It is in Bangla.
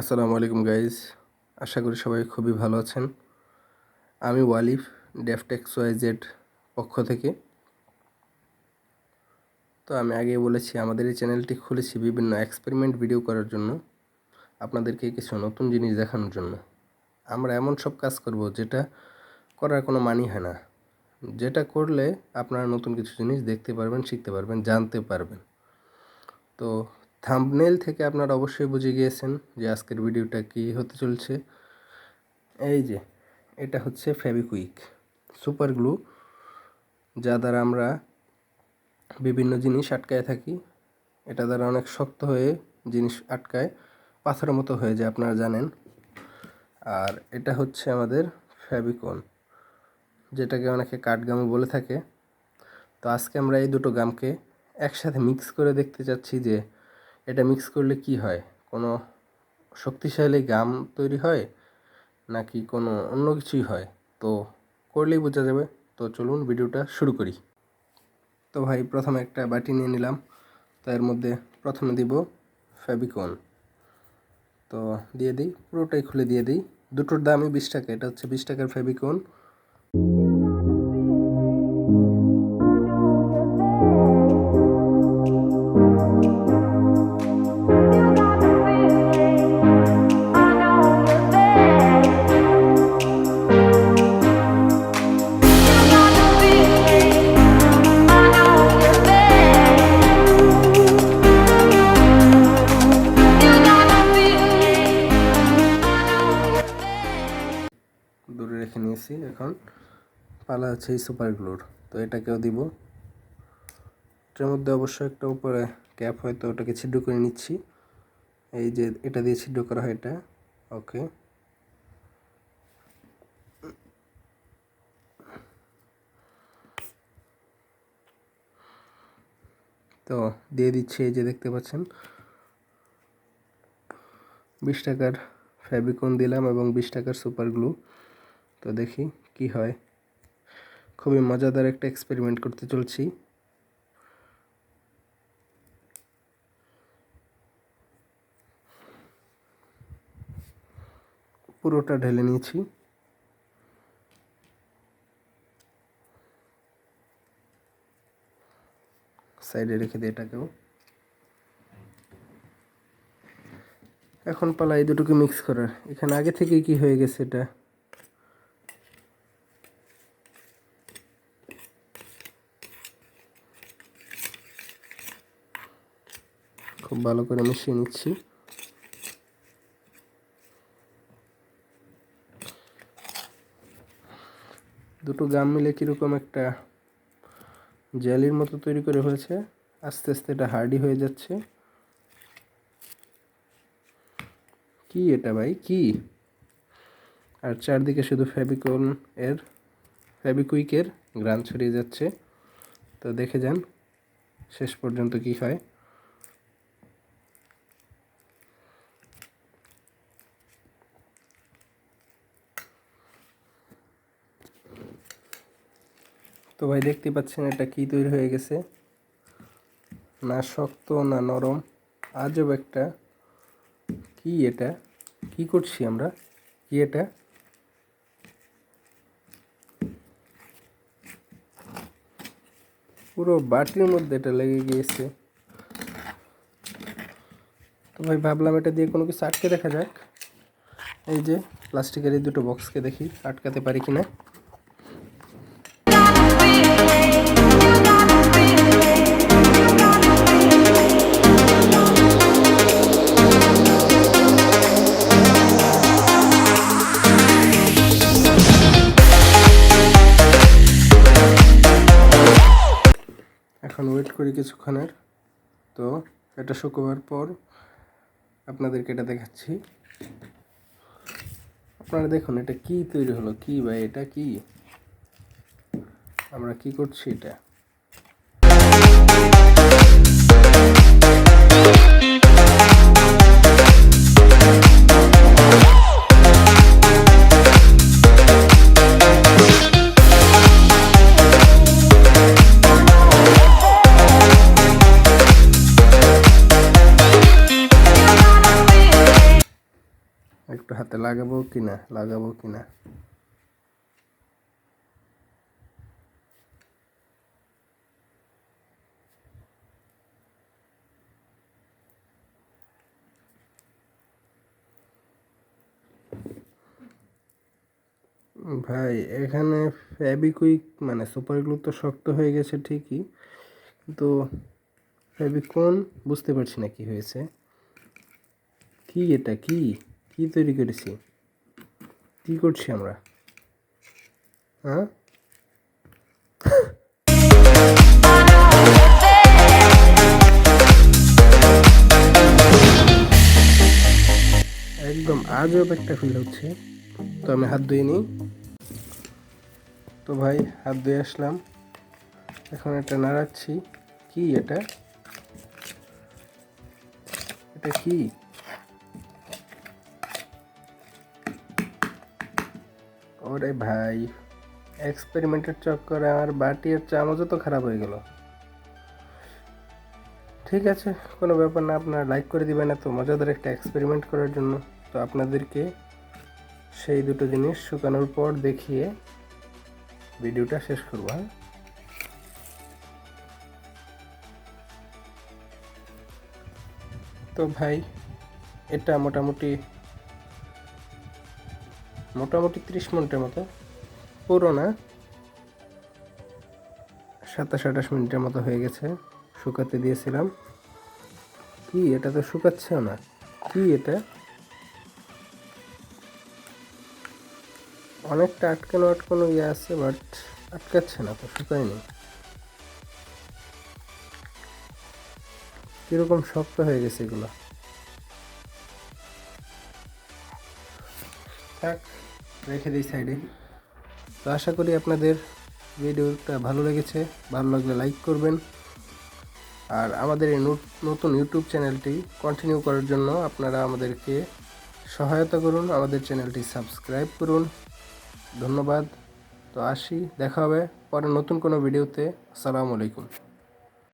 আসসালামু আলাইকুম গাইজ আশা করি সবাই খুবই ভালো আছেন। আমি ওয়ালিফ, ডেফটেক্স জেড পক্ষ থেকে। তো আমি আগেই বলেছি, আমাদের এই চ্যানেলটি খুলেছি বিভিন্ন এক্সপেরিমেন্ট ভিডিও করার জন্য, আপনাদেরকে কিছু নতুন জিনিস দেখানোর জন্য। আমরা এমন সব কাজ করব যেটা করার কোনো মানি হয় না। যেটা করলে আপনারা নতুন কিছু জিনিস দেখতে পারবেন, শিখতে পারবেন, জানতে পারবেন। তো থাম্বনেল থেকে আপনারা অবশ্যই বুঝে গিয়েছেন যে আজকের ভিডিওটা কি হতে চলছে। এই যে, এটা হচ্ছে ফেবিকুইক সুপার গ্লু, যা দ্বারা আমরা বিভিন্ন জিনিস আটকায় থাকি। এটা দ্বারা অনেক শক্ত হয়ে জিনিস আটকায়, পাথরের মতো হয়ে যায়, আপনারা জানেন। আর এটা হচ্ছে আমাদের ফেবিকন যেটাকে অনেকে কাঠগামও বলে থাকে। তো আজকে আমরা এই দুটো গামকে একসাথে মিক্স করে দেখতে চাচ্ছি যে এটা মিক্স করলে কি হয়? কোনো শক্তিশালী গাম তৈরি হয় নাকি কোনো অন্য কিছুই হয়? তো করলেই বোঝা যাবে। তো চলুন ভিডিওটা শুরু করি। তো ভাই, প্রথমে একটা বাটি নিয়ে নিলাম। তো এর মধ্যে প্রথমে দিব ফেবিকন তো দিয়ে দিই, পুরোটাই খুলে দিয়ে দিই। দুটোর দামই বিশ টাকা। এটা হচ্ছে বিশ টাকার ফেবিকন এখন। পালা আছে এই সুপার গ্লুর, তো এটাকেও দিব। এটার মধ্যে অবশ্য একটা উপরে ক্যাপ হয়, তো ওটাকে ছিদ্র করে নিচ্ছি। এই যে এটা দিয়ে ছিদ্র করা হয় এটা। ওকে। তো দিয়ে দিচ্ছি, এই যে দেখতে পাচ্ছেন। বিশ টাকার ফ্যাব্রিকন দিলাম এবং বিশ টাকার সুপার গ্লু। তো দেখি। কি হয়? খুবই মজাদার একটা এক্সপেরিমেন্ট করতে চলছি। পুরোটা ঢেলে নিয়েছি। সাইডে রেখে দিই এটাকেও। এখন পালা এই দুটোকে মিক্স করার। এখানে আগে থেকে কি হয়ে গেছে এটা? খুব ভালো করে মিশিয়ে নিচ্ছি। দুটো গাম মিলে কীরকম একটা জেলির মতো তৈরি করে হয়েছে, আস্তে আস্তে এটা হার্ডি হয়ে যাচ্ছে। কি এটা ভাই? কি? আর চারদিকে শুধু ফেবিকন এর ফেবিকুইকের গ্রান ছড়িয়ে যাচ্ছে। তো দেখে যান, শেষ পর্যন্ত কি হয়। তো ভাই দেখতে পাচ্ছেন এটা কি তৈরি হয়ে গেছে। না শক্ত, না নরম, আজব একটা। কি এটা? কি করছি আমরা? কি এটা? পুরো বাটির মধ্যে এটা লেগে গিয়েছে। তো ভাই ভাবলাম এটা দিয়ে কোনো কিছু আটকে দেখা যাক। এই যে প্লাস্টিকের এই দুটো বক্সকে দেখি, আটকাতে পারি কিনা। এখন ওয়েট করি কিছুক্ষণের। তো এটা শুকোবার পর আপনাদেরকে এটা দেখাচ্ছি। আপনারা দেখুন, এটা কি তৈরি হলো? কি ভাই? এটা কি? আমরা কি করছি এটা? লাগাবো কি না লাগাবো কি না ভাই, এখানে ফেবিকুইক মানে সুপার গ্লু তো শক্ত হয়ে গেছে ঠিকই, কিন্তু ফেবিকন বুঝতে পারছি না কি হয়েছে। কি এটা কি? কি তৈরি করেছি? কি করছি আমরা? হ্যাঁ? একদম আজব একটা ফিল হচ্ছে। তো আমি হাত ধুয়ে নিই। তো ভাই, হাত ধুয়ে আসলাম। এখন এটা নাড়াচ্ছি। কি এটা? এটা কি? ওরে ভাই এক্সপেরিমেন্টের চক্করে আমার বাটি আর চামচও তো খারাপ হয়ে গেল। ঠিক আছে, কোনো ব্যাপার না, আপনারা লাইক করে দিবেন এত মজাদার একটা এক্সপেরিমেন্ট করার জন্য। তো আপনাদেরকে সেই দুটো জিনিস শুকানোর পর দেখিয়ে ভিডিওটা শেষ করব হ্যাঁ? তো ভাই, এটা মোটামুটি মোটামুটি ত্রিশ মিনিটের মতো। পুরো না সাতাশ আঠাশ মিনিটের মতো হয়ে গেছে। শুকাতে দিয়েছিলাম। কি, এটা তো শুকাচ্ছেও না। কি এটা? অনেকটা আটকানো আটকানো ইয়ে আছে, বাট আটকাচ্ছে না, তো শুকায়নি। কীরকম শক্ত হয়ে গেছে এগুলো? থাক রেখে দিই সাইডে। তো আশা করি আপনাদের ভিডিওটা ভালো লেগেছে, ভালো লাগলে লাইক করবেন। আর আমাদের এই নতুন ইউটিউব চ্যানেলটি কন্টিনিউ করার জন্য আপনারা আমাদেরকে সহায়তা করুন, আমাদের চ্যানেলটি সাবস্ক্রাইব করুন। ধন্যবাদ। তো আসি, দেখা হবে পরে নতুন কোনো ভিডিওতে। আসসালামু আলাইকুম।